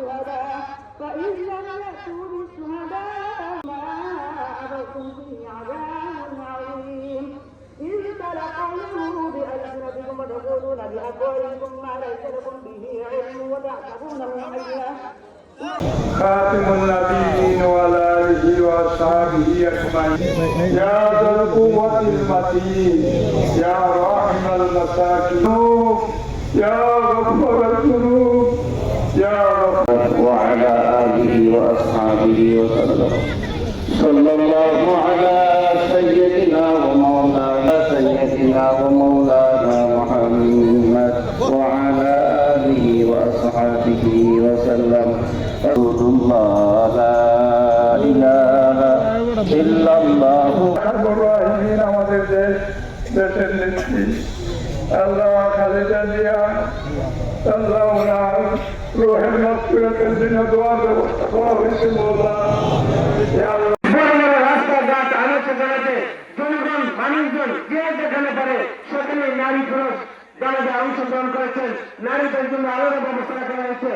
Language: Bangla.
الشهداء فإن لم يأتوا بالشهداء ما أبقوا به عذاب عظيم إذ تلقونه بألسنتكم وتقولون بأفواهكم ما ليس لكم به علم وتحسبونه حيا خاتم النبيين وعلى آله وأصحابه أجمعين يا ذا القوة المتين يا راحم المساكين يا غفر الذنوب يا غفر وعلى آله وأصحابه وسلم صلى الله على سيدنا ومولانا سيدنا ومولانا محمد وعلى آله وأصحابه وسلم رسول الله لا إله إلا الله রাহিমিন আমাদের দেশ দেশের নেত্রী আল্লাহ খালেদা জিয়া আল্লাহ ওনার রোহের মসফিরতের জন্য দোয়ার ব্যবস্থা করা হয়েছে মোল্লা রাস্তাঘাট আলোচনা করাতে জনগণ মানুষজন যে যেখানে নারী পুরুষ দলে অংশগ্রহণ করেছেন নারীদের জন্য আলাদা ব্যবস্থা করা হয়েছে।